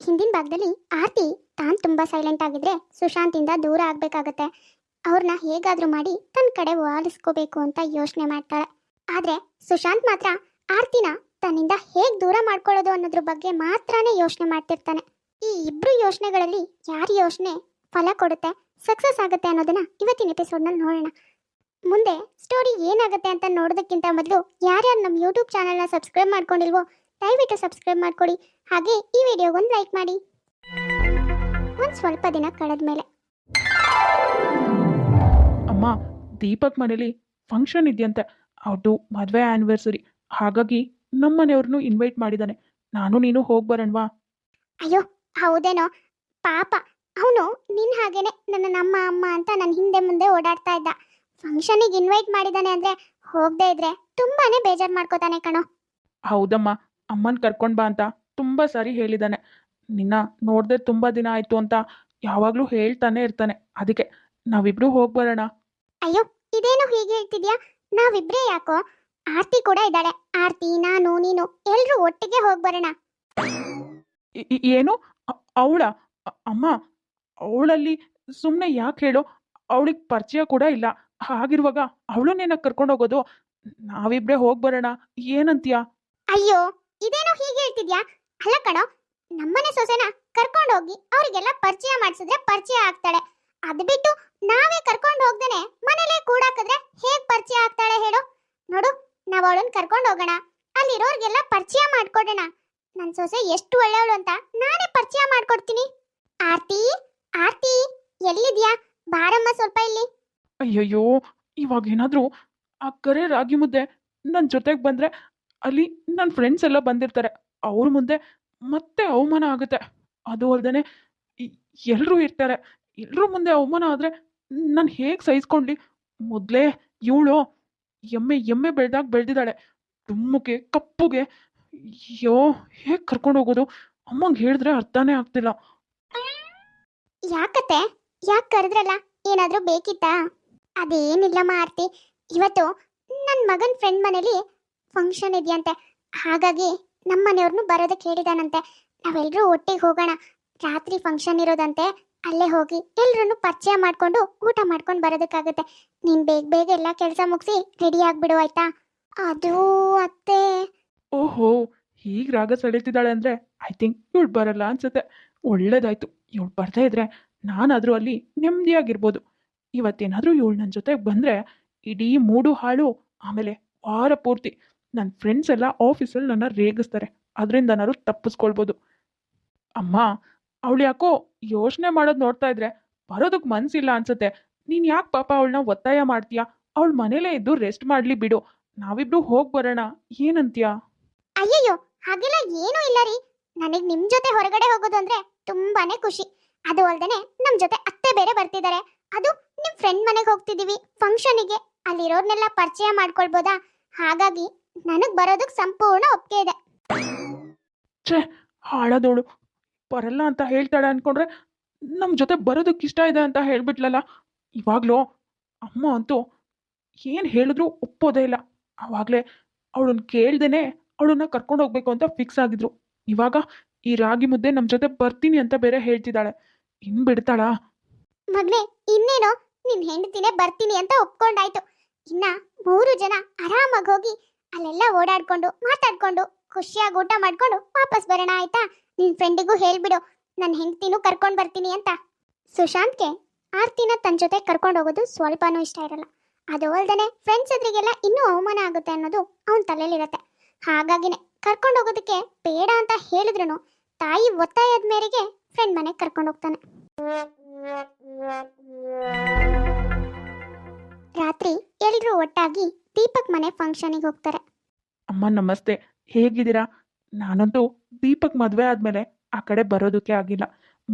ಹಿಂದಿನ ಭಾಗದಲ್ಲಿ ಆರ್ತಿ ತಾನು ತುಂಬ ಸೈಲೆಂಟ್ ಆಗಿದ್ರೆ ಸುಶಾಂತಿಂದ ದೂರ ಆಗಬೇಕಾಗತ್ತೆ. ಅವ್ರನ್ನ ಹೇಗಾದ್ರೂ ಮಾಡಿ ತನ್ನ ಕಡೆ ವಾಲಿಸ್ಕೋಬೇಕು ಅಂತ ಯೋಚನೆ ಮಾಡ್ತಾಳೆ. ಆದರೆ ಸುಶಾಂತ್ ಮಾತ್ರ ಆರ್ತಿನ ತನ್ನಿಂದ ಹೇಗೆ ದೂರ ಮಾಡ್ಕೊಳ್ಳೋದು ಅನ್ನೋದ್ರ ಬಗ್ಗೆ ಮಾತ್ರನೇ ಯೋಚನೆ ಮಾಡ್ತಿರ್ತಾನೆ. ಈ ಇಬ್ರು ಯೋಚನೆಗಳಲ್ಲಿ ಯಾರ ಯೋಚನೆ ಫಲ ಕೊಡುತ್ತೆ ಸಕ್ಸಸ್ ಆಗುತ್ತೆ ಅನ್ನೋದನ್ನ ಇವತ್ತಿನ ಎಪಿಸೋಡ್ನಲ್ಲಿ ನೋಡೋಣ. ಮುಂದೆ ಸ್ಟೋರಿ ಏನಾಗುತ್ತೆ ಅಂತ ನೋಡೋದಕ್ಕಿಂತ ಮೊದಲು ಯಾರ್ಯಾರು ನಮ್ಮ ಯೂಟ್ಯೂಬ್ ಚಾನಲ್ನ ಸಬ್ಸ್ಕ್ರೈಬ್ ಮಾಡ್ಕೊಂಡಿಲ್ವೋ ದಯವಿಟ್ಟು ಸಬ್ಸ್ಕ್ರೈಬ್ ಮಾಡ್ಕೊಳ್ಳಿ ಹಾಗೆ ಈ ವಿಡಿಯೋಗೊಂದು ಲೈಕ್ ಮಾಡಿ. ಒಂದು ಸ್ವಲ್ಪ ದಿನ ಕಳೆದ ಮೇಲೆ ಅಮ್ಮ ದೀಪಕ್ ಮನೇಲಿ ಫಂಕ್ಷನ್ ಇದೆಯಂತೆ. ಅವ್ರದ್ದು ಮದುವೆ ಆ್ಯನಿವರ್ಸರಿ ಹಾಗಾಗಿ ನಮ್ಮ ಮನೆಯವ್ರನ್ನೂ ಇನ್ವೈಟ್ ಮಾಡಿದ್ದಾನೆ ನಾನು ನೀನು ಹೋಗಿ ಬರೋಣವಾ? ಅಯ್ಯೋ ಹೌದೇನೋ? ಪಾಪ. ಅವನು ನಿನ್ನ ಹಾಗೇನೆ ನನ್ನ ನಮ್ಮ ಅಮ್ಮ ಅಂತ ನನ್ನ ಹಿಂದೆ ಮುಂದೆ ಓಡಾಡ್ತಾ ಇದ್ದ. ಫಂಕ್ಷನಿಗೆ ಇನ್ವೈಟ್ ಮಾಡಿದ್ದಾನೆ ಅಂದರೆ ಹೋಗದೆ ಇದ್ರೆ ತುಂಬಾನೇ ಬೇಜಾರು ಮಾಡ್ಕೋತಾನೆ ಕಣೋ. ಹೌದಮ್ಮ. ಅಮ್ಮನ ಕರ್ಕೊಂಡು ಬಾ ಅಂತ ತುಂಬ ಸಾರಿ ಹೇಳಿದ್ದಾನೆ ನಿನ್ನ ನೋಡದೆ ತುಂಬ ದಿನ ಆಯಿತು ಅಂತ ಯಾವಾಗಲೂ ಹೇಳ್ತಾನೆ ಇರ್ತಾನೆ. ಅದಕ್ಕೆ ನಾವಿಬ್ರು ಹೋಗಿ ಬರೋಣ. ಅಯ್ಯೋ ಇದೇನು ಹೀಗೆ ಹೇಳ್ತಿದ್ಯಾ? ನಾವಿಬ್ರೇ ಯಾಕೋ? ಆರ್ತಿ ಕೂಡ ಇದ್ದಾಳೆ. ಆರ್ತಿ ನಾನು ನೀನು ಎಲ್ರೂ ಒಟ್ಟಿಗೆ ಹೋಗಿ ಬರೋಣ. ಏನು? ಅವಳ? ಅಮ್ಮ ಅವಳಲ್ಲಿ ಸುಮ್ಮನೆ ಯಾಕೆ ಹೇಳು? ಅವಳಿಗೆ ಪರಿಚಯ ಕೂಡ ಇಲ್ಲ. ಹಾಗಿರುವಾಗ ಅವಳನ್ನೇನ ಕರ್ಕೊಂಡು ಹೋಗೋದು? ನಾವಿಬ್ರೇ ಹೋಗ್ಬರೋಣ ಏನಂತೀಯ? ಅಯ್ಯೋ ಇದೇನು ಹೀಗೆ ಹೇಳ್ತಿದ್ಯಾ? ಅಲ್ಲ ಕಣೋ, ನಮ್ಮನೆ ಸೊಸೆನ ಕರ್ಕೊಂಡು ಹೋಗಿ ಅವರಿಗೆಲ್ಲ ಪರಿಚಯ ಮಾಡಿಸಿದ್ರೆ ಪರಿಚಯ ಆಗ್ತಾಳೆ. ಅದ್ ಬಿಟ್ಟು ನಾವೇ ಕರ್ಕೊಂಡು ಹೋಗ್ದೇನೆ ಮನೇಲೇ ಕೂಡಾಕಿದ್ರೆ ಹೇಗ್ ಪರಿಚಯ ಆಗ್ತಾಳೆ ಹೇಳು? ನೋಡು, ನಾವ್ ಅವಳನ್ನ ಕರ್ಕೊಂಡು ಹೋಗೋಣ. ಅಲ್ಲಿರೋರ್ಗೆಲ್ಲ ಪರಿಚಯ ಮಾಡ್ಕೊಡೋಣ. ನನ್ ಸೊಸೆ ಎಷ್ಟು ಒಳ್ಳೆಯವಳು ಅಂತ ನಾನೇ ಪರಿಚಯ ಮಾಡ್ಕೊಡ್ತೀನಿ. ಆರ್ತಿ ಆರ್ತಿ, ಎಲ್ಲಿದ್ಯಾ? ಬಾರಮ್ಮ ಸ್ವಲ್ಪ ಇಲ್ಲಿ. ಅಯ್ಯಯ್ಯೋ, ಇವಾಗ ಏನಾದರೂ ಆ ಕರೆ ರಾಗಿ ಮುದ್ದೆ ನನ್ನ ಜೊತೆಗೆ ಬಂದರೆ ಅಲ್ಲಿ ನನ್ನ ಫ್ರೆಂಡ್ಸ್ ಎಲ್ಲ ಬಂದಿರ್ತಾರೆ. ಅವ್ರ ಮುಂದೆ ಮತ್ತೆ ಅವಮಾನ ಆಗುತ್ತೆ. ಅದು ಅಲ್ದೇ ಎಲ್ಲರೂ ಇರ್ತಾರೆ. ಎಲ್ಲರೂ ಮುಂದೆ ಅವಮಾನ ಆದರೆ ನಾನು ಹೇಗೆ ಸಹಿಸ್ಕೊಂಡ್ಲಿ? ಮೊದಲೇ ಇವಳು ಎಮ್ಮೆ ಎಮ್ಮೆ ಬೆಳೆದಾಗ ಬೆಳೆದಿದ್ದಾಳೆ. ಡುಮ್ಮುಗೆ, ಕಪ್ಪುಗೆ. ಅಯ್ಯೋ, ಹೇಗೆ ಕರ್ಕೊಂಡು ಹೋಗೋದು? ಅಮ್ಮಂಗೆ ಹೇಳಿದ್ರೆ ಅರ್ಥನೇ ಆಗ್ತಿಲ್ಲ. ಯಾಕತ್ತೆ? ಯಾಕೆ ಕರೆದ್ರಲ್ಲ? ಏನಾದ್ರೂ ಬೇಕಿತ್ತಾ? ಅದೇನಿಲ್ಲ ಆರ್ತಿ ಇವತ್ತು ನನ್ನ ಮಗನ ಫ್ರೆಂಡ್ ಮನೇಲಿ ಫಂಕ್ಷನ್ ಇದೆಯಂತೆ. ಹಾಗಾಗಿ ನಮ್ಮ ಮನೆಯವ್ರನ್ನು ಬರೋದಕ್ಕೆ ಹೇಳಿದಾನಂತೆ. ನಾವೆಲ್ಲರೂ ಒಟ್ಟಿಗೆ ಹೋಗೋಣ. ರಾತ್ರಿ ಫಂಕ್ಷನ್ ಇರೋದಂತೆ ಅಲ್ಲೇ ಹೋಗಿ ಎಲ್ರೂ ಪರಿಚಯ ಮಾಡ್ಕೊಂಡು ಊಟ ಮಾಡ್ಕೊಂಡು ಬರೋದಕ್ಕಾಗುತ್ತೆ. ನೀನು ಬೇಗ ಬೇಗ ಎಲ್ಲ ಕೆಲಸ ಮುಗಿಸಿ ರೆಡಿ ಆಗಿಬಿಡು ಆಯ್ತಾ? ಅದು ಅತ್ತೆ. ಓಹೋ, ಹೀಗೆ ರಾಗ ಸೆಳೀತಿದ್ದಾಳೆ ಅಂದ್ರೆ ಐ ಥಿಂಕ್ ಇವಳು ಬರಲ್ಲ ಅನ್ಸುತ್ತೆ. ಒಳ್ಳೇದಾಯ್ತು. ಇವಳು ಬರ್ತಾ ಇದ್ರೆ ನಾನಾದರೂ ಅಲ್ಲಿ ನೆಮ್ಮದಿಯಾಗಿರ್ಬೋದು. ಇವತ್ತೇನಾದರೂ ಇವಳು ನನ್ನ ಜೊತೆಗೆ ಬಂದರೆ ಇಡೀ ಮೂಡು ಹಾಳು ಆಮೇಲೆ ವಾರ ಪೂರ್ತಿ. ನನ್ನ ಫ್ರೆಂಡ್ಸ್ ಎಲ್ಲ ಆಫೀಸಲ್ಲಿ ನನ್ನ ರೇಗಿಸ್ತಾರೆ. ಅದರಿಂದನಾದ್ರು ತಪ್ಪಿಸ್ಕೊಳ್ಬೋದು. ಅಮ್ಮ, ಅವಳು ಯಾಕೋ ಯೋಚನೆ ಮಾಡೋದು ನೋಡ್ತಾ ಇದ್ರೆ ಬರೋದಕ್ಕೆ ಮನಸ್ಸಿಲ್ಲ ಅನ್ಸುತ್ತೆ. ನೀನು ಯಾಕೆ ಪಾಪ ಅವಳನ್ನ ಒತ್ತಾಯ ಮಾಡ್ತೀಯಾ? ಅವಳ ಮನೇಲೇ ಇದ್ದು ರೆಸ್ಟ್ ಮಾಡಲಿ ಬಿಡು. ನಾವಿಬ್ರು ಹೋಗಿ ಬರೋಣ. ಏನಂತೀಯಾ? ಅಯ್ಯಯ್ಯೋ, ಹಾಗೆಲ್ಲ ಏನೂ ಇಲ್ಲ ರೀ. ನನಗೆ ನಿಮ್ಮ ಜೊತೆ ಹೊರಗಡೆ ಹೋಗೋದು ಅಂದ್ರೆ ತುಂಬಾನೇ ಖುಷಿ. ಅದು ಅಲ್ದೇನೆ ನಮ್ ಜೊತೆ ಅತ್ತೆ ಬೇರೆ ಬರ್ತಿದ್ದಾರೆ. ಅದು ನಿಮ್ ಫ್ರೆಂಡ್ ಮನೆಗೆ ಹೋಗ್ತಿದೀವಿ. ಫಂಕ್ಷನಿಗೆ ಅಲ್ಲಿರೋರ್ನೆಲ್ಲ ಪರಿಚಯ ಮಾಡ್ಕೊಳ್ಬೋದಾ? ಹಾಗಾಗಿ ನನಗ್ ಬರೋದಕ್ಕೆ ಸಂಪೂರ್ಣ ಒಪ್ಪಿಗೆ ಇದೆ. ಛೇ ಹಾಳಾದವಳು ಬರಲ್ಲ ಅಂತ ಹೇಳ್ತಾಳೆ ಅನ್ಕೊಂಡ್ರೆ ನಮ್ಮ ಜೊತೆ ಬರೋದಕ್ಕೆ ಇಷ್ಟ ಇದೆ ಅಂತ ಹೇಳ್ಬಿಟ್ಲಲ್ಲ? ಇವಾಗಲೂ ಅಮ್ಮ ಅಂತೂ ಏನು ಹೇಳಿದ್ರು ಒಪ್ಪೋದೇ ಇಲ್ಲ. ಆವಾಗಲೇ ಅವಳನ್ನ ಕೇಳ್ದೇನೆ ಅವಳನ್ನ ಕರ್ಕೊಂಡು ಹೋಗ್ಬೇಕು ಅಂತ ಫಿಕ್ಸ್ ಆಗಿದ್ರು. ಇವಾಗ ಈ ರಾಗಿ ಮುದ್ದೆ ನಮ್ಮ ಜೊತೆ ಬರ್ತೀನಿ ಅಂತ ಬೇರೆ ಹೇಳ್ತಿದ್ದಾಳೆ. ಇನ್ ಬಿಡ್ತಾಳಾ? ಮಗ್ನೆ ಇನ್ನೇನೋ ನಿನ್ ಹೆಂಡತಿನೇ ಬರ್ತೀನಿ ಅಂತ ಒಪ್ಕೊಂಡಾಯ್ತು. ಇನ್ನ ಮೂರು ಜನ ಆರಾಮಾಗಿ ಹೋಗಿ ಅಲ್ಲೆಲ್ಲ ಓಡಾಡ್ಕೊಂಡು, ಮಾತಾಡ್ಕೊಂಡು, ಖುಷಿಯಾಗಿ ಊಟ ಮಾಡ್ಕೊಂಡು ವಾಪಸ್ ಬರೋಣ ಆಯ್ತಾ? ನಿನ್ ಫ್ರೆಂಡಿಗೂ ಹೇಳ್ಬಿಡು ನನ್ನ ಹೆಂಡತಿನೂ ಕರ್ಕೊಂಡು ಬರ್ತೀನಿ ಅಂತ. ಸುಶಾಂತ್ಗೆ ಆರ್ತಿನ ತನ್ನ ಜೊತೆ ಕರ್ಕೊಂಡು ಹೋಗೋದು ಸ್ವಲ್ಪನೂ ಇಷ್ಟ ಇರಲ್ಲ. ಅದು ಅಲ್ದೇ ಫ್ರೆಂಡ್ಸ್ ಎದುರಿಗೆಲ್ಲ ಇನ್ನೂ ಅವಮಾನ ಆಗುತ್ತೆ ಅನ್ನೋದು ಅವನ ತಲೆಯಲ್ಲಿರುತ್ತೆ. ಹಾಗಾಗಿನೇ ಕರ್ಕೊಂಡು ಹೋಗೋದಕ್ಕೆ ಬೇಡ ಅಂತ ಹೇಳಿದ್ರು ತಾಯಿ ಒತ್ತಾಯದ ಮೇರೆಗೆ ಫ್ರೆಂಡ್ ಮನೆಗೆ ಕರ್ಕೊಂಡು ಹೋಗ್ತಾನೆ. ರಾತ್ರಿ ಎಲ್ಲರೂ ಒಟ್ಟಾಗಿ ದೀಪಕ್ ಮನೆ ಫಂಕ್ಷನಿಗೆ ಹೋಗ್ತಾರೆ. ಅಮ್ಮ ನಮಸ್ತೆ ಹೇಗಿದ್ದೀರಾ? ನಾನಂತೂ ದೀಪಕ್ ಮದುವೆ ಆದಮೇಲೆ ಆ ಕಡೆ ಬರೋದಕ್ಕೆ ಆಗಿಲ್ಲ.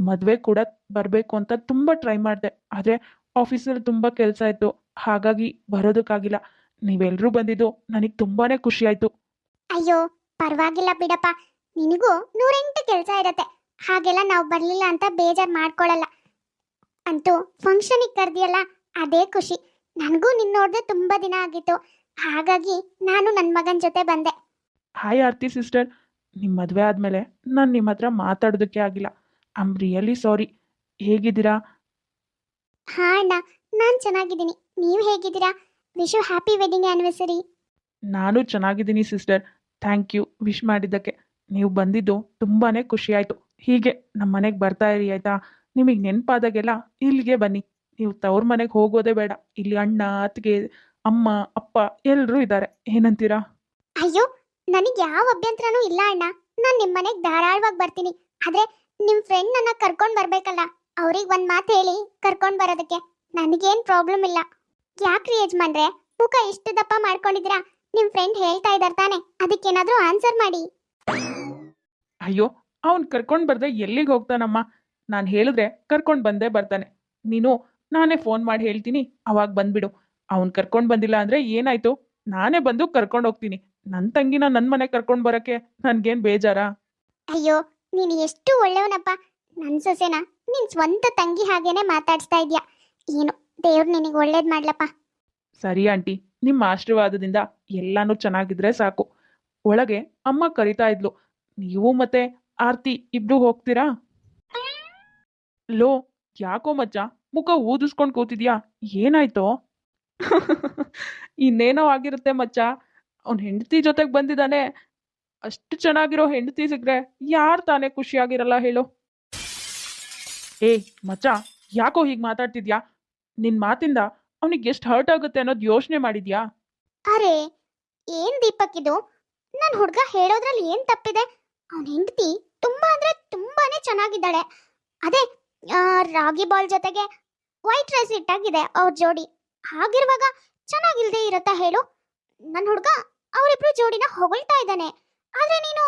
ಮದುವೆ ಕೂಡ ಬರಬೇಕು ಅಂತ ತುಂಬ ಟ್ರೈ ಮಾಡಿದೆ. ಆದರೆ ಆಫೀಸಲ್ಲಿ ತುಂಬ ಕೆಲಸ ಇತ್ತು. ಹಾಗಾಗಿ ಬರೋದಕ್ಕಾಗಿಲ್ಲ. ನೀವೆಲ್ಲರೂ ಬಂದಿದ್ದು ನನಗೆ ತುಂಬಾ ಖುಷಿ ಆಯಿತು. ಅಯ್ಯೋ ಪರವಾಗಿಲ್ಲ ಬಿಡಪ್ಪ. ನಿನಗೂ ನೂರೆಂಟು ಕೆಲಸ ಇರತ್ತೆ. ಹಾಗೆಲ್ಲ ನಾವು ಬರಲಿಲ್ಲ ಅಂತ ಬೇಜಾರು ಮಾಡ್ಕೊಳ್ಳಲ್ಲ ಅಂತೂ ಫಂಕ್ಷನಿಗೆ ಕರೆದಿಯಲ್ಲ ಅದೇ ಖುಷಿ. ನನಗೂ ನಿನ್ನ ನೋಡದೆ ತುಂಬಾ ದಿನ ಆಗಿತ್ತು. ಹಾಗಾಗಿ ನಾನು ನನ್ನ ಮಗನ ಜೊತೆ ಬಂದೆ. ಹಾಯ್ ಆರ್ತಿ ಸಿಸ್ಟರ್ ನಿಮ್ಮ ಮದುವೆ ಆದಮೇಲೆ ನಾನು ನಿಮ್ಮ ಹತ್ರ ಮಾತಾಡೋದಕ್ಕೆ ಆಗಿಲ್ಲ. ಐ ಆಮ್ ರಿಯಲಿ ಸಾರಿ ಹೇಗಿದ್ದೀರಾ? ಹಾ ಅಣ್ಣ ನಾನು ಚೆನ್ನಾಗಿದ್ದೀನಿ. ನೀವು ಹೇಗಿದ್ದೀರಾ? Wish you happy wedding anniversary ನಾನು ಚೆನ್ನಾಗಿದ್ದೀನಿ ಸಿಸ್ಟರ್ ಥ್ಯಾಂಕ್ ಯು ವಿಶ್ ಮಾಡಿದ್ದಕ್ಕೆ. ನೀವು ಬಂದಿದ್ದು ತುಂಬಾ ಖುಷಿ ಆಯಿತು. ಹೀಗೆ ನಮ್ಮ ಮನೆಗೆ ಬರ್ತಾ ಇರಿ ಆಯಿತಾ? ನಿಮಗೆ ನೆನಪಾದಾಗೆಲ್ಲ ಇಲ್ಲಿಗೆ ಬನ್ನಿ. ನೀವು ತವ್ರ ಮನೆಗೆ ಹೋಗೋದೇ ಬೇಡ. ಇಲ್ಲಿ ಅಣ್ಣ ಅತ್ತಿಗೆ ಅಮ್ಮ ಅಪ್ಪ ಎಲ್ಲರೂ ಇದ್ದಾರೆ. ಏನಂತೀರಾ? ಅಯ್ಯೋ ನನಗೆ ಯಾವ ಅಭ್ಯಂತರನೂ ಇಲ್ಲ ಅಣ್ಣ. ನಾನು ನಿಮ್ಮ ಮನೆಗೆ ಧಾರಾಳವಾಗಿ ಬರ್ತೀನಿ. ಆದ್ರೆ ನಿಮ್ಮ ಫ್ರೆಂಡ್ ನನ್ನ ಕರ್ಕೊಂಡು ಬರಬೇಕಲ್ಲ. ಅವ್ರಿಗೆ ಒಂದು ಮಾತು ಹೇಳಿ ಕರ್ಕೊಂಡು ಬರೋದಕ್ಕೆ. ನನಗೇನು ಪ್ರಾಬ್ಲಮ್ ಇಲ್ಲ. ಯಾಕ್ರಿ ಯಜಮಾನ್ರೆ? ಮುಖ ಇಷ್ಟು ದಪ್ಪ ಮಾಡ್ಕೊಂಡಿದ್ದೀರಾ? ನಿಮ್ಮ ಫ್ರೆಂಡ್ ಹೇಳ್ತಾ ಇದ್ದಾರೆ ತಾನೆ. ಅದಕ್ಕೇನಾದರೂ ಆನ್ಸರ್ ಮಾಡಿ. ಅಯ್ಯೋ ಅವ್ನು ಕರ್ಕೊಂಡು ಬರ್ದೆ ಎಲ್ಲಿಗೆ ಹೋಗ್ತಾನಮ್ಮ? ನಾನು ಹೇಳಿದ್ರೆ ಕರ್ಕೊಂಡು ಬಂದೇ ಬರ್ತಾನೆ. ನೀನು ನಾನೇ ಫೋನ್ ಮಾಡಿ ಹೇಳ್ತೀನಿ. ಅವಾಗ ಬಂದ್ಬಿಡು. ಅವ್ನು ಕರ್ಕೊಂಡು ಬಂದಿಲ್ಲ ಅಂದ್ರೆ ಏನಾಯ್ತು? ನಾನೇ ಬಂದು ಕರ್ಕೊಂಡು ಹೋಗ್ತೀನಿ. ನನ್ನ ತಂಗಿನ ನನ್ನ ಮನೆ ಕರ್ಕೊಂಡು ಬರಕ್ಕೆ ನನ್ಗೇನ್ ಬೇಜಾರಾ? ಅಯ್ಯೋ ನೀನು ಎಷ್ಟು ಒಳ್ಳೆಯವನಪ್ಪ ನನ್ನ ಸೊಸೆನ ನಿನ್ ಸ್ವಂತ ತಂಗಿ ಹಾಗೇನೆ ಮಾತಾಡ್ತಾ ಇದ್ಯಾ. ಏನು ದೇವ್ರು ನಿನಗೆ ಒಳ್ಳೇದು ಮಾಡ್ಲಪ್ಪ. ಸರಿ ಆಂಟಿ ನಿಮ್ಮ ಆಶೀರ್ವಾದದಿಂದ ಎಲ್ಲಾನು ಚೆನ್ನಾಗಿದ್ರೆ ಸಾಕು. ಒಳಗೆ ಅಮ್ಮ ಕರಿತಾ ಇದ್ಲು. ನೀವು ಮತ್ತೆ ಆರ್ತಿ ಇಬ್ರು ಹೋಗ್ತೀರಾ? ಲೋ ಯಾಕೋ ಮಚ್ಚ? ಮುಖ ಊದಿಸ್ಕೊಂಡು ಕೂತಿದ್ಯಾ? ಏನಾಯ್ತೋ? ಇನ್ನೇನೋ ಆಗಿರುತ್ತೆ ಮಚ್ಚ. ಅವ್ನ ಹೆಂಡತಿ ಜೊತೆಗೆ ಬಂದಿದ್ದಾನೆ. ಅಷ್ಟು ಚೆನ್ನಾಗಿರೋ ಹೆಂಡತಿ ಸಿಗ್ರೆ ಯಾರು ತಾನೇ ಖುಷಿಯಾಗಿರಲ್ಲ ಹೇಳು. ಏ, ಮಚ್ಚ, ಯಾಕೋ ಹೀಗೆ ಮಾತಾಡ್ತಿದ್ಯಾ? ನಿನ್ ಮಾತಿಂದ ಅವನಿಗೆ ಎಷ್ಟು ಹರ್ಟ್ ಆಗುತ್ತೆ ಅನ್ನೋದು ಯೋಚನೆ ಮಾಡಿದ್ಯಾ? ಅರೆ, ಏನ್ ದೀಪಕ್ ಇದು? ನನ್ನ ಹುಡುಗ ಹೇಳೋದ್ರಲ್ಲಿ ಏನ್ ತಪ್ಪಿದೆ? ಅವನ ಹೆಂಡತಿ ತುಂಬಾ ಅಂದ್ರೆ ತುಂಬಾನೇ ಚೆನ್ನಾಗಿದ್ದಾಳೆ. ಅದೇ ರಾಗಿ ಬಾಲ್ ಜೊತೆಗೆ ವೈಟ್ ರೈಸ್ ಇಟ್ಟಾಗಿದೆ ಅವ್ರ ಜೋಡಿ ಹಾಗಿರುವಾಗ ಚೆನ್ನಾಗಿಲ್ದೇ ಇರತ್ತಾ ಹೇಳು? ನನ್ನ ಹುಡುಗ ಅವರಿಬ್ರು ಜೋಡಿನ ಹೊಗಳ್ತಾ ಇದ್ದಾನೆ. ಆದ್ರೆ ನೀನು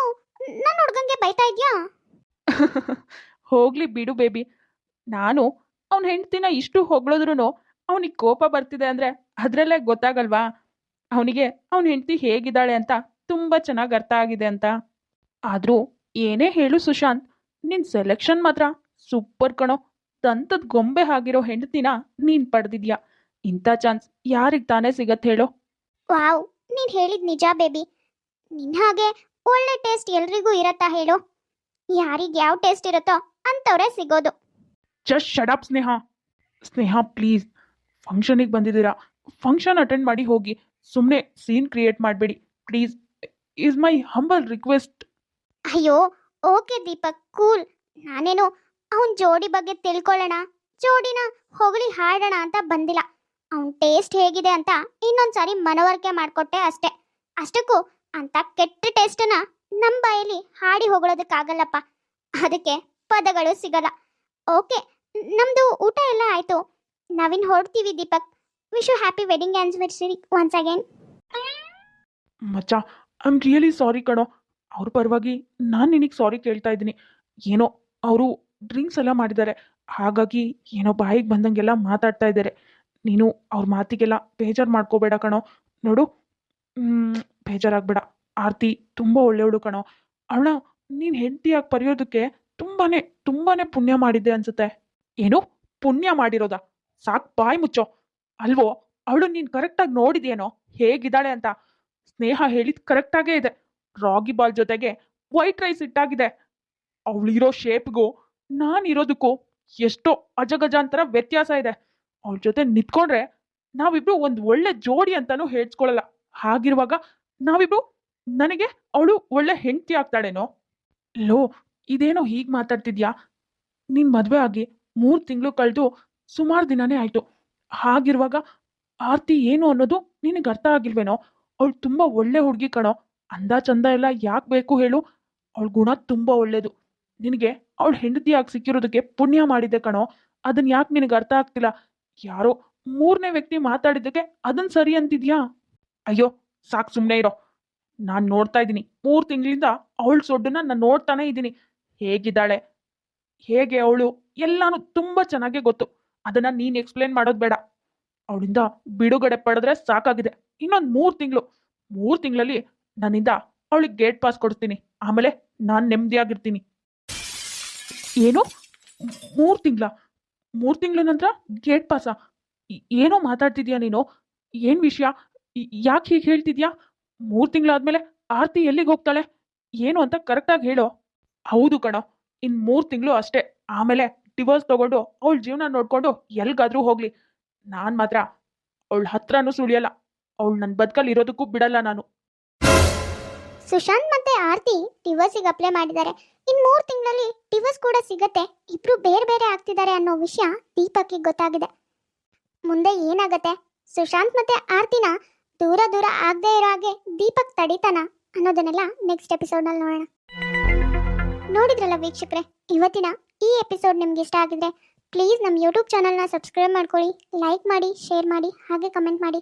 ನನ್ನ ಹುಡುಗಂಗೆ ಬೈತಾ ಇದ್ಯಾ? ಹೋಗ್ಲಿ ಬಿಡು ಬೇಬಿ. ನಾನು ಅವನ್ ಹೆಂಡತಿನ ಇಷ್ಟು ಹೊಗಳಿದ್ರು ಅವನಿಗೆ ಕೋಪ ಬರ್ತಿದೆ ಅಂದ್ರೆ ಅದರಲ್ಲೇ ಗೊತ್ತಾಗಲ್ವಾ? ಅವನಿಗೆ ಅವನ ಹೆಂಡತಿ ಹೇಗಿದ್ದಾಳೆ ಅಂತ ತುಂಬ ಚೆನ್ನಾಗಿ ಅರ್ಥ ಆಗಿದೆ ಅಂತ. ಆದರೂ ಏನೇ ಹೇಳು ಸುಶಾಂತ್ ನಿನ್ನ ಸೆಲೆಕ್ಷನ್ ಮಾತ್ರ ಸೂಪರ್ ಕಣೋ. ದಂತದ ಗೊಂಬೆ ಆಗಿರೋ ಹೆಂಡತಿನ ನೀನ್ ಪಡೆದಿದ್ಯಾ? ಇಂಥ ಚಾನ್ಸ್ ಯಾರಿಗ್ ತಾನೇ ಸಿಗತ್ ಹೇಳೋ? ವಾವ್ ನೀನ್ ಹೇಳಿದ್ ನಿಜ ಬೇಬಿ. ನಿನ್ ಹಾಗೆ ಒಳ್ಳೆ ಟೇಸ್ಟ್ ಎಲ್ರಿಗೂ ಇರತ್ತಾ ಹೇಳು? ಯಾರಿಗ್ ಯಾವ ಟೇಸ್ಟ್ ಇರುತ್ತೋ ಅಂತವ್ರೆ ಸಿಗೋದು. Just shut up Sneha. Sneha please ಫಂಕ್ಷನಿಗೆ ಬಂದಿದ್ದೀರಾ? ಫಂಕ್ಷನ್ ಅಟೆಂಡ್ ಮಾಡಿ ಹೋಗಿ. ಸುಮ್ಮನೆ ಸೀನ್ ಕ್ರಿಯೇಟ್ ಮಾಡಬೇಡಿ. Please is my humble request ಅಯ್ಯೋ ಓಕೆ ದೀಪಕ್ ಕೂಲ್ ನಾನೇನು ಅವನ್ ಜೋಡಿ ಬಗ್ಗೆ ತಿಳ್ಕೊಳ್ಳೋಣ ಜೋಡಿನ ಹೊಗಳಿ ಹಾಡೋಣ ಅಂತ ಬಂದಿಲ್ಲ. ಅವನ್ ಟೇಸ್ಟ್ ಹೇಗಿದೆ ಅಂತ ಇನ್ನೊಂದ್ಸಾರಿ ಮನವರಿಕೆ ಮಾಡ್ಕೊಟ್ಟೆ ಅಷ್ಟೇ. ಅಷ್ಟಕ್ಕೂ ಅಂತ ಕೆಟ್ಟ ಟೇಸ್ಟನ್ನ ನಮ್ಮ ಬಾಯಲ್ಲಿ ಹಾಡಿ ಹೊಗಳೋದಕ್ಕಾಗಲ್ಲಪ್ಪ. ಅದಕ್ಕೆ ಪದಗಳು ಸಿಗಲ್ಲ. ಓಕೆ, ನಮ್ದು ಊಟ ಎಲ್ಲ ಆಯ್ತು. ನಾವಿನ್ ಹೊರಡ್ತೀವಿ Deepak. Wish you happy wedding anniversary once again ಮಚ್ಚ ಐ ಆಮ್ ರಿಯಲಿ ಸಾರಿ ಕಣೋ. ಅವ್ರ ಪರವಾಗಿ ನಾನು ನಿನಗೆ ಸಾರಿ ಕೇಳ್ತಾ ಇದ್ದೀನಿ. ಏನೋ ಅವರು ಡ್ರಿಂಕ್ಸ್ ಎಲ್ಲ ಮಾಡಿದ್ದಾರೆ. ಹಾಗಾಗಿ ಏನೋ ಬಾಯಿಗೆ ಬಂದಂಗೆಲ್ಲ ಮಾತಾಡ್ತಾ ಇದ್ದಾರೆ. ನೀನು ಅವ್ರ ಮಾತಿಗೆಲ್ಲ ಬೇಜಾರು ಮಾಡ್ಕೋಬೇಡ ಕಣೋ. ನೋಡು ಬೇಜಾರಾಗಬೇಡ. ಆರ್ತಿ ತುಂಬ ಒಳ್ಳೆಯವಳು ಕಣೋ. ಅವಳ ನೀನು ಹೆಂಡತಿಯಾಗಿ ಪರಿಯೋದಕ್ಕೆ ತುಂಬಾನೇ ತುಂಬಾನೇ ಪುಣ್ಯ ಮಾಡಿದ್ದೆ ಅನ್ಸುತ್ತೆ. ಏನು? ಪುಣ್ಯ ಮಾಡಿರೋದಾ? ಸಾಕು ಬಾಯಿ ಮುಚ್ಚೋ. ಅಲ್ವೋ? ಅವಳು ನೀನು ಕರೆಕ್ಟಾಗಿ ನೋಡಿದ್ಯೇನೋ? ಹೇಗಿದ್ದಾಳೆ ಅಂತ? ಸ್ನೇಹ ಹೇಳಿದ್ ಕರೆಕ್ಟಾಗೇ ಇದೆ. ರಾಗಿ ಬಾಲ್ ಜೊತೆಗೆ ವೈಟ್ ರೈಸ್ ಇಟ್ಟಾಗಿದೆ ಅವಳಿರೋ ಶೇಪ್ಗೂ ನಾನಿರೋದಕ್ಕೂ ಎಷ್ಟೋ ಅಜಗಜಾಂತರ ವ್ಯತ್ಯಾಸ ಇದೆ. ಅವ್ರ ಜೊತೆ ನಿಂತ್ಕೊಂಡ್ರೆ ನಾವಿಬ್ರು ಒಂದು ಒಳ್ಳೆ ಜೋಡಿ ಅಂತಾನೂ ಹೇಳ್ಸ್ಕೊಳಲ್ಲ. ಹಾಗಿರುವಾಗ ನಾವಿಬ್ರು ನನಗೆ ಅವಳು ಒಳ್ಳೆ ಹೆಂಡತಿ ಆಗ್ತಾಳೇನೋ. ಲೋ, ಇದೇನೋ ಹೀಗೆ ಮಾತಾಡ್ತಿದ್ಯಾ? ನಿನ್ ಮದುವೆ ಆಗಿ ಮೂರು ತಿಂಗಳು ಕಳೆದು ಸುಮಾರು ದಿನನೇ ಆಯ್ತು. ಹಾಗಿರುವಾಗ ಆರ್ತಿ ಏನು ಅನ್ನೋದು ನಿನಗೆ ಅರ್ಥ ಆಗಿಲ್ವೇನೋ? ಅವಳು ತುಂಬ ಒಳ್ಳೆ ಹುಡುಗಿ ಕಣೋ. ಅಂದ ಚಂದ ಎಲ್ಲ ಯಾಕೆ ಬೇಕು ಹೇಳು? ಅವಳ ಗುಣ ತುಂಬ ಒಳ್ಳೇದು. ನಿನಗೆ ಅವಳ ಹೆಂಡತಿಯಾಗಿ ಸಿಕ್ಕಿರೋದಕ್ಕೆ ಪುಣ್ಯ ಮಾಡಿದ್ದೆ ಕಣೋ. ಅದನ್ನ ಯಾಕೆ ನಿನಗೆ ಅರ್ಥ ಆಗ್ತಿಲ್ಲ? ಯಾರೋ ಮೂರನೇ ವ್ಯಕ್ತಿ ಮಾತಾಡಿದ್ದಕ್ಕೆ ಅದನ್ನ ಸರಿ ಅಂತಿದ್ಯಾ? ಅಯ್ಯೋ, ಸಾಕು ಸುಮ್ಮನೆ ಇರೋ. ನಾನು ನೋಡ್ತಾ ಇದ್ದೀನಿ. ಮೂರು ತಿಂಗಳಿಂದ ಅವಳ ಸೊಡ್ಡನ್ನ ನಾನು ನೋಡ್ತಾನೆ ಇದ್ದೀನಿ. ಹೇಗಿದ್ದಾಳೆ? ಹೇಗೆ ಅವಳು? ಎಲ್ಲಾನು ತುಂಬ ಚೆನ್ನಾಗೇ ಗೊತ್ತು. ಅದನ್ನ ನೀನು ಎಕ್ಸ್ಪ್ಲೇನ್ ಮಾಡೋದು ಬೇಡ. ಅವಳಿಂದ ಬಿಡುಗಡೆ ಪಡೆದ್ರೆ ಸಾಕಾಗಿದೆ. ಇನ್ನೊಂದು ಮೂರು ತಿಂಗಳು. ಮೂರು ತಿಂಗಳಲ್ಲಿ ನನ್ನಿಂದ ಅವಳಿಗೆ ಗೇಟ್ ಪಾಸ್ ಕೊಡ್ತೀನಿ ಆಮೇಲೆ ನಾನು ನೆಮ್ಮದಿಯಾಗಿರ್ತೀನಿ ಏನು ಮೂರು ತಿಂಗಳ ಮೂರು ತಿಂಗಳ ನಂತರ ಗೇಟ್ ಪಾಸ ಏನೋ ಮಾತಾಡ್ತಿದ್ಯಾ ನೀನು? ಏನು ವಿಷಯ? ಯಾಕೆ ಹೀಗೆ ಹೇಳ್ತಿದ್ಯಾ? ಮೂರು ತಿಂಗಳಾದ್ಮೇಲೆ ಆರತಿ ಎಲ್ಲಿಗೆ ಹೋಗ್ತಾಳೆ? ಏನು ಅಂತ ಕರೆಕ್ಟಾಗಿ ಹೇಳು. ಹೌದು ಕಣೋ ಇನ್ನು ಮೂರು ತಿಂಗಳು ಅಷ್ಟೇ. ಆಮೇಲೆ ಡಿವೋರ್ಸ್ ತಗೊಂಡು ಅವಳ ಜೀವನ ನೋಡ್ಕೊಂಡು ಎಲ್ಗಾದ್ರೂ ಹೋಗ್ಲಿ. ನಾನು ಮಾತ್ರ, ಅವಳ ಹತ್ರನೂ ಸುಳಿಯಲ್ಲ. ಅವಳು ನನ್ನ ಬದುಕಲ್ಲಿ ಇರೋದಕ್ಕೂ ಬಿಡಲ್ಲ ನಾನು. ಸುಶಾಂತ್ ಮತ್ತೆ ಆರ್ತಿ ಡಿವೋರ್ಸಿಗೆ ಅಪ್ಲೈ ಮಾಡಿದ್ದಾರೆ. ಇನ್ ಮೂರು ತಿಂಗಳಲ್ಲಿ ಡಿವೋರ್ಸ್ ಕೂಡ ಸಿಗತ್ತೆ. ಇಬ್ರು ಬೇರೆ ಬೇರೆ ಆಗ್ತಿದ್ದಾರೆ ಅನ್ನೋ ವಿಷಯ ದೀಪಕ್ಗೆ ಗೊತ್ತಾಗಿದೆ. ಮುಂದೆ ಏನಾಗತ್ತೆ? ಸುಶಾಂತ್ ಮತ್ತೆ ಆರತಿನ ದೂರ ದೂರ ಆಗದೆ ಇರೋ ಹಾಗೆ ದೀಪಕ್ ತಡಿತಾನ ಅನ್ನೋದನ್ನೆಲ್ಲ ನೆಕ್ಸ್ಟ್ ಎಪಿಸೋಡ್ನಲ್ಲಿ ನೋಡೋಣ. ನೋಡಿದ್ರಲ್ಲ ವೀಕ್ಷಕರೇ, ಇವತ್ತಿನ ಈ ಎಪಿಸೋಡ್ ನಿಮ್ಗೆ ಇಷ್ಟ ಆಗಿದ್ರೆ ಪ್ಲೀಸ್ ನಮ್ಮ ಯೂಟ್ಯೂಬ್ ಚಾನಲ್ನ ಸಬ್ಸ್ಕ್ರೈಬ್ ಮಾಡ್ಕೊಳ್ಳಿ ಲೈಕ್ ಮಾಡಿ ಶೇರ್ ಮಾಡಿ, ಹಾಗೆ ಕಮೆಂಟ್ ಮಾಡಿ.